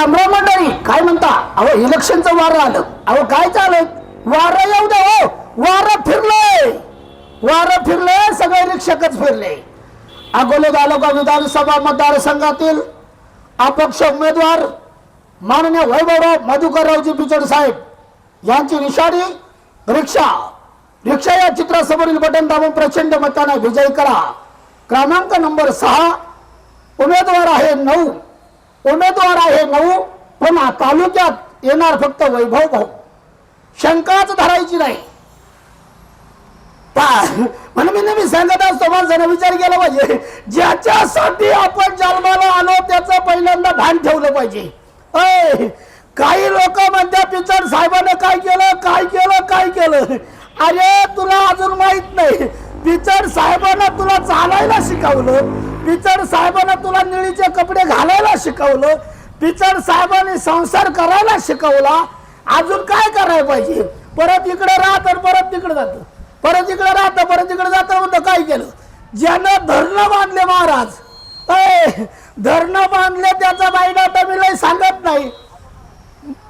रामराव मंडळी काय म्हणता? अहो इलेक्शनचं वारं आलं. अहो काय चालय वारं येऊ दे हो. वारं फिरलंय. वारं फिरलंय सगळे रिक्षकच फिरले. अकोले तालुका विधानसभा मतदारसंघातील अपक्ष उमेदवार माननीय वैभवराव मधुकररावजी पिचड साहेब यांची निशाणी रिक्षा. रिक्षा या चित्रासमोरील बटन दाबून प्रचंड मताने विजयी करा. क्रमांक नंबर सहा. उमेदवार आहे नऊ. उमेदवार आहे नऊ पण तालुक्यात येणार फक्त वैभव भाऊ. शंकाच धरायची नाही. म्हणून मी नेहमी सांगत असतो माणसाने विचार केला पाहिजे. ज्याच्यासाठी आपण जन्माला आलो त्याचं पहिल्यांदा भान ठेवलं पाहिजे. अय काही लोक म्हणतात पिचड साहेबानं काय केलं काय केलं काय केलं? अरे तुला अजून माहीत साहेबांना तुला चालायला शिकवलं पिचड साहेबांना तुला निळीचे कपडे घालायला शिकवलं पिचड साहेबांनी संसार करायला शिकवला अजून काय करायला पाहिजे? परत इकडे राहत परत तिकडे जात. परत इकडे राहत परत इकडे जात म्हणतो काय केलं? ज्यानं धरणं बांधले महाराज धरणं बांधले त्याचा बाईला तर मी लय सांगत नाही.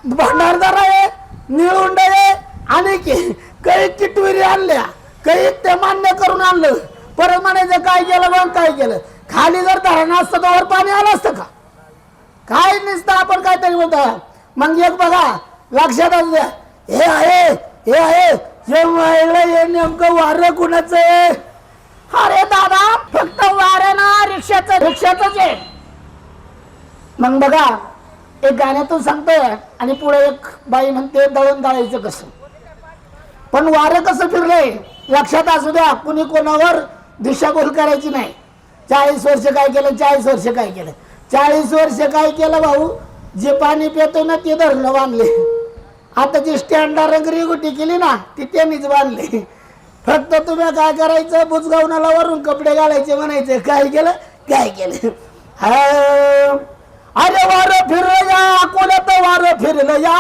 भंडारदार आहे निळुंड आहे आणि काही किटविरी आणल्या काही ते मान्य करून आणलं. परत म्हणायचं काय केलं मग काय केलं? खाली जर धरण असतं तर वर पाणी आलं असतं का? काय नसतं आपण काहीतरी म्हणतो. मग एक बघा लक्षात असू द्या. हे आहे हे आहे. हे महिला हे नेमकं वारं कुणाचं आहे? अरे दादा फक्त वारं ना रिक्षाचं रिक्षाच आहे. मग बघा एक गाण्यातून सांगतोय आणि पुढे एक बाई म्हणते दळून दळायचं कसं? पण वारं कसं फिरलंय? लक्षात असू द्या कुणी कोणावर दिशाभूल करायची नाही. चाळीस वर्ष काय केलं? चाळीस वर्ष काय केलं? चाळीस वर्ष काय केलं भाऊ? जे पाणी पितो ना ते धरणं बांधले. आता जी स्टँडर रंगरीगुटी केली ना ती त्यांनीच बांधली. फक्त तुम्ही काय करायचं? बुजगावनाला वरून कपडे घालायचे म्हणायचे. काय केलं? काय केलं? हा. अरे वारं फिरलं या अकोल्यात वारं फिरलं या.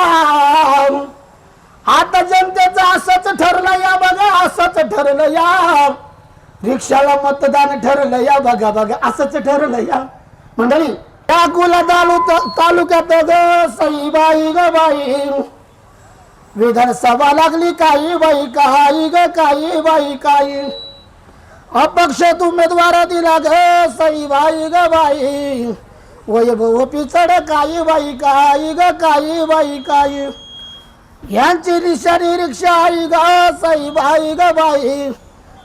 आता जनतेचं असंच ठरलं या बघा असंच ठरलं या. रिक्षाला मतदान ठरलं या बघा बघा असंच ठरलं या. मंडळी टाकूला तालु तालुक्यात ग सईबाई ग बाई. विधानसभा लागली काही बाई काही ग काही बाई काही. अपक्ष उमेदवार दिला ग सईबाई ग बाई. वैभव पिचड काही बाई काही ग काही बाई काही. यांची निशाणी रिक्षा आई ग साई बाई ग बाई.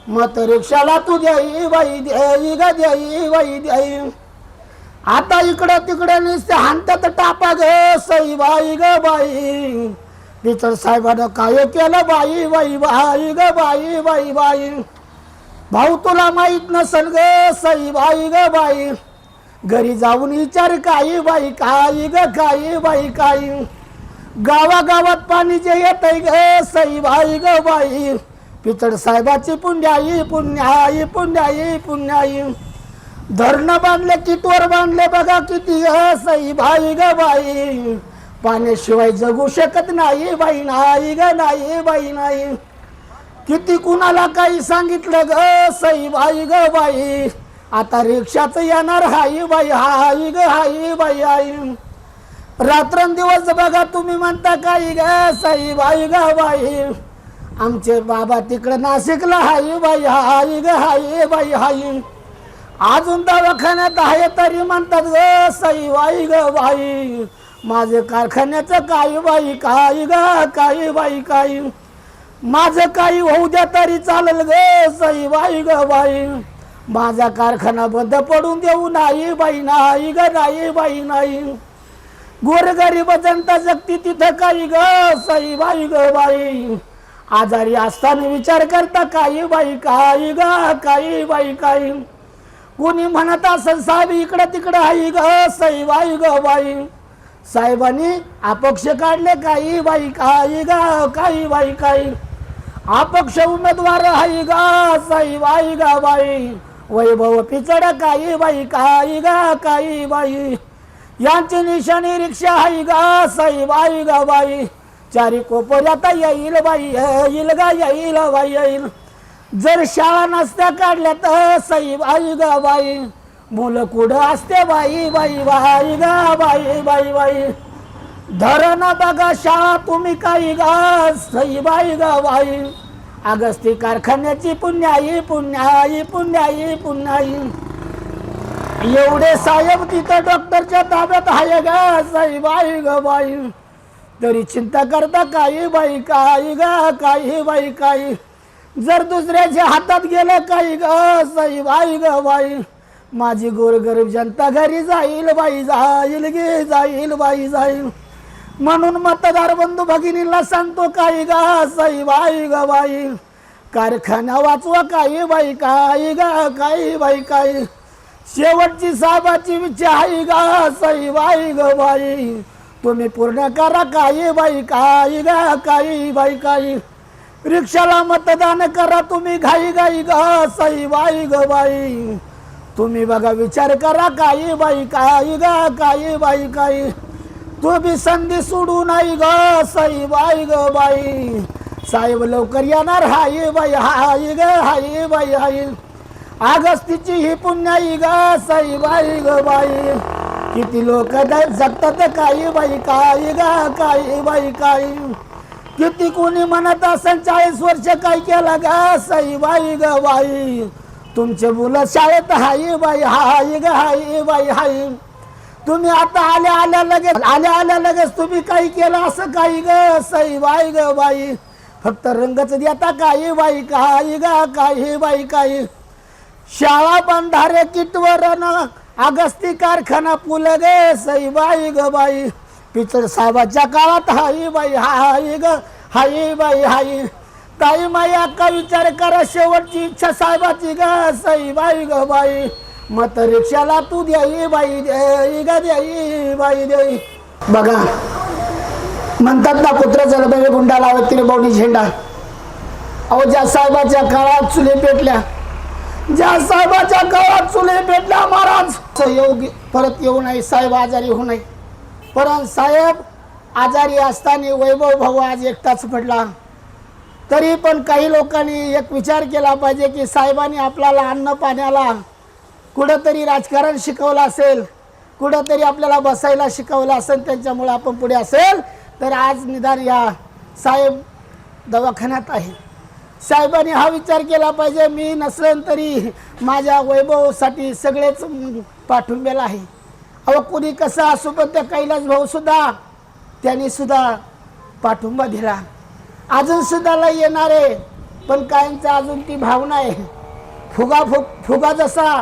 मत रिक्षाला तू द्याई बाई द्याई ग द्याई बाई द्याई. आता इकडं तिकडे नुसते हाणतात टापा ग सई बाई ग बाई. पिचड साहेबानं काय केलं बाई बाई बाई ग बाई बाई बाई. भाऊ तुला माहीत नसल ग सई बाई ग बाई. घरी जाऊन विचार काही बाई काही ग काही बाई काही गावागावात पाणी जे येत ग सई बाई ग बाई. पिचड साहेबाची पुण्याई पुण्याई पुण्याई पुण्याई धरणं बांधले कितवर बांधले बघा किती सई भाई ग बाई. पाण्याशिवाय जगू शकत नाही बाई नाही ग नाही बाई नाही. किती कुणाला काही सांगितलं ग सई बाई ग बाई. आता रिक्षाच येणार हाई बाई हाई ग हाई बाई आई. रात्रंदिवस बघा तुम्ही म्हणता काही ग साई बाई ग बाई. आमचे बाबा तिकडं नाशिकला हाई बाई हाई ग हाई बाई हाई अजून दवाखान्यात आहे तरी म्हणतात ग सई बाई ग बाई माझे कारखान्याचं काही बाई काही ग काही बाई काही माझं काही होऊ द्या तरी चालेल ग सई बाई ग बाई माझा कारखाना बंद पडून देऊ नाही बाई नाही ग नाही बाई नाही. गोरगरीब जनता जगती तिथं काही ग सई बाई ग बाई आजारी असताना विचार करता काही बाई काही ग काही बाई काही. कोणी म्हणत असेल साहेब इकडं तिकडं आई ग साई बाई ग बाई. साहेबांनी अपक्ष काढले काही बाई काही ग काही बाई काही. अपक्ष उमेदवार हाई ग साई बाई ग बाई. वैभव पिचड काही बाई काही ग काही बाई. यांची निशाणी रिक्षा हाई ग सई बाई ग बाई. चारी कोपऱ्यात येईल बाई येईल ग येईल बाई येईल. जर शाळा नसत्या काढल्या तर सई बाई ग बाई. मुलं कुठं असते बाई बाई बाई गा बाई बाई बाई. धरण बघा शाळा तुम्ही काही गा सई बाई गा बाई. अगस्ती कारखान्याची पुण्याई पुण्याई पुण्याई पुण्याई. एवढे साहेब तिथं डॉक्टरच्या ताब्यात आहे गा सई बाई ग बाई. तरी चिंता करता काही बाई काही ग काही बाई काही. जर दुसऱ्याच्या हातात गेलं काही ग साई बाई ग बाई. माझी गोरगरीब जनता घरी जाईल बाई जाईल गे जाईल बाई जाईल. म्हणून मतदार बंधू भगिनीला सांगतो काही गा साई बाई ग बाई. कारखाना वाचवा काही बाई काही ग काही बाई काही. शेवटची साहेबाची विचार आहे गा साई बाई ग बाई. तुम्ही पूर्ण करा काही बाई काही गा काही बाई काही. रिक्षाला मतदान करा तुम्ही घाई गाई ग सई बाई ग बाई तुम्ही बघा विचार करा काही बाई काही गा काही बाई काही. तुम्ही संधी सोडू नाही ग सई बाई ग बाई साहेब लवकर येणार हाय बाई हाय ग हाय बाई हाय आगस्तीची ही पुण्याई ग साई बाई ग बाई किती लोक जगतात काही बाई काही ग काही बाई काही. किती कोणी म्हणत असेल चाळीस वर्ष काय केलं गा साई बाई ग बाई. तुमचे मुलं शाळेत हाई बाई हाई ग हाय बाई हाय. तुम्ही आता आल्या आल्या लगेच आल्या आल्या लगेच तुम्ही काही केलं असं काही ग सई बाई ग बाई. फक्त रंगच देता काही बाई काही गा काही बाई काही. शाळा बंधारे किटवर ना अगस्ती कारखाना पुल गे सई बाई ग बाई. पितर साहेबाच्या काळात हाई बाई हाई ग हाई बाई हाई. ताई माई का विचार करा शेवटची इच्छा साहेबाची ग सई बाई ग बाई. मत रिक्षाला तू द्याई बाई द्याई ग द्याई बाई द्याई. बघा म्हणतात ना पुत्र जलबाई गुंडा लावत तिने बावडी झेंडा. अहो ज्या साहेबाच्या काळात चुले पेटल्या ज्या साहेबाच्या गावात चुले भेटला महाराज येऊ परत येऊ नये साहेब आजारी होऊ नये. परंतु साहेब आजारी असताना वैभव भाऊ आज एकटाच पडला. तरी पण काही लोकांनी एक विचार केला पाहिजे की साहेबांनी आपल्याला अन्न पाण्याला कुठंतरी राजकारण शिकवलं असेल कुठंतरी आपल्याला बसायला शिकवलं असेल त्यांच्यामुळे आपण पुढे असेल तर आज निदान या साहेब दवाखान्यात आहे. साहेबांनी हा विचार केला पाहिजे मी नसलं तरी माझ्या वैभवसाठी सगळेच पाठिंब्याला आहे. अहो कुणी कसं असो पण त्या कैलास भाऊसुद्धा त्यांनी सुद्धा पाठिंबा दिला. अजून सुद्धा लय येणार आहे पण कायमचा अजून ती भावना आहे. फुगा फुग फुगा जसा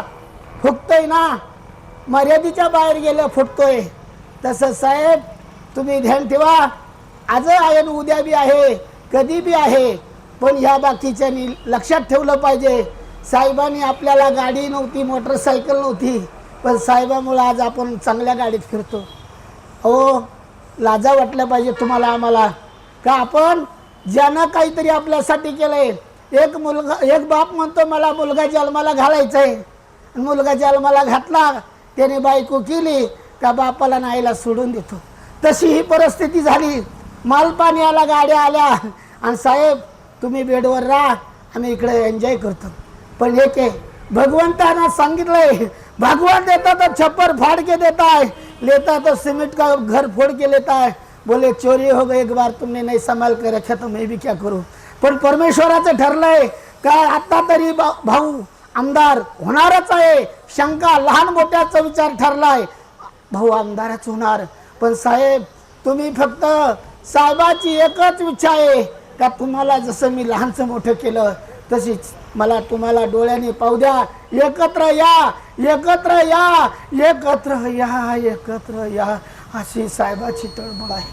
फुगतोय ना मर्यादेच्या बाहेर गेलं फुटतोय. तसं साहेब तुम्ही ध्यान ठेवा आज आहे उद्या बी आहे कधी बी आहे पण ह्या बाकीच्यानी लक्षात ठेवलं पाहिजे. साहेबांनी आपल्याला गाडी नव्हती मोटरसायकल नव्हती पण साहेबामुळं आज आपण चांगल्या गाडीत फिरतो. हो लाजा वाटल्या पाहिजे तुम्हाला आम्हाला. का आपण ज्यानं काहीतरी आपल्यासाठी केलंय एक मुलगा एक बाप म्हणतो मला मुलगा जन्माला घालायचा आहे मुलगा जन्माला घातला त्याने बायको केली का बापाला नाईला सोडून देतो. तशी ही परिस्थिती झाली. मालपाणी आला गाड्या आल्या. आणि साहेब तुम्ही बेडवर राहा आम्ही इकडे एन्जॉय करतो. पण एक आहे भगवंतानं सांगितलंय भगवान देता तर छप्पर फाड़ के देता है लेता तो सीमेंट का घर फोड़ के लेता है बोले चोरी हो गई एक बार तुमने नाही संभाल के रखा तर मी बी क्या करू? पण परमेश्वराचं ठरलंय का आता तरी भा- भाऊ आमदार होणारच आहे. शंका लहान मोठ्याचा विचार ठरलाय. भाऊ आमदारच होणार. पण साहेब तुम्ही फक्त साहेबाची एकच इच्छा आहे. का तुम्हाला जसं मी लहानचं मोठं केलं तशीच मला तुम्हाला डोळ्याने पाहू द्या. एकत्र या एकत्र या एकत्र या एकत्र या अशी साहेबाची तळमळ आहे.